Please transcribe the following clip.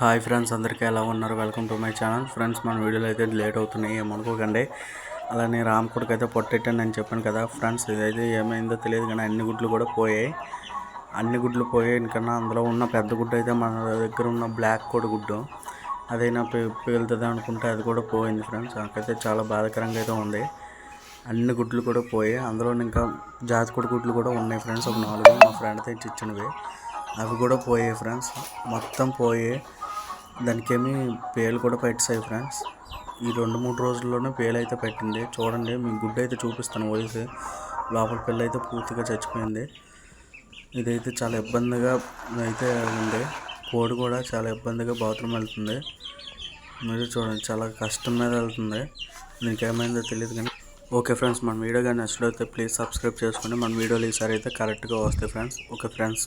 Hi friends అందరికీ ఎలా ఉన్నారు? Welcome to my channel. Friends మన వీడియోలు అయితే లేట్ అవుతున్నాయి ఏమనుకోకండి. అలానే రామకుడికి అయితే పొట్టెట్టాను నేను చెప్పాను కదా. ఫ్రెండ్స్ ఇదైతే ఏమైందో తెలియదు కానీ అన్ని గుడ్లు కూడా పోయాయి. అన్ని గుడ్లు పోయాయి ఎందుకన్నా అందులో ఉన్న పెద్ద గుడ్డు అయితే మన దగ్గర ఉన్న బ్లాక్ కోడి గుడ్డు. అదైనా పేలుతుంది పిగులుతుంది అనుకుంటే అది కూడా పోయింది ఫ్రెండ్స్. నాకైతే చాలా బాధాకరంగా అయితే ఉంది. అన్ని గుడ్లు కూడా పోయాయి. అందులో ఇంకా జాతికోడి గుడ్లు కూడా ఉన్నాయి ఫ్రెండ్స్. ఒక నాలుగు మా ఫ్రెండ్ అయితే ఇచ్చినవి. అవి కూడా పోయాయి ఫ్రెండ్స్. మొత్తం పోయాయి. దానికేమి పేలు కూడా పెట్టాయి ఫ్రెండ్స్. ఈ రెండు మూడు రోజుల్లోనే పేలు అయితే పెట్టింది. చూడండి మీ గుడ్డ అయితే చూపిస్తాను వయసు. లోపల పిల్ల అయితే పూర్తిగా చచ్చిపోయింది. ఇదైతే చాలా ఇబ్బందిగా అయితే ఉంది. కోడి కూడా చాలా ఇబ్బందిగా బాత్రూమ్ వెళ్తుంది. మీరు చూడండి చాలా కష్టం మీద వెళ్తుంది. మీకు ఏమైందో తెలియదు కానీ. ఓకే ఫ్రెండ్స్ మన వీడియో కానీ నచ్చినట్లయితే ప్లీజ్ సబ్స్క్రైబ్ చేసుకోండి మన వీడియోలు ఈసారి అయితే కరెక్ట్గా వస్తాయి ఫ్రెండ్స్. Okay friends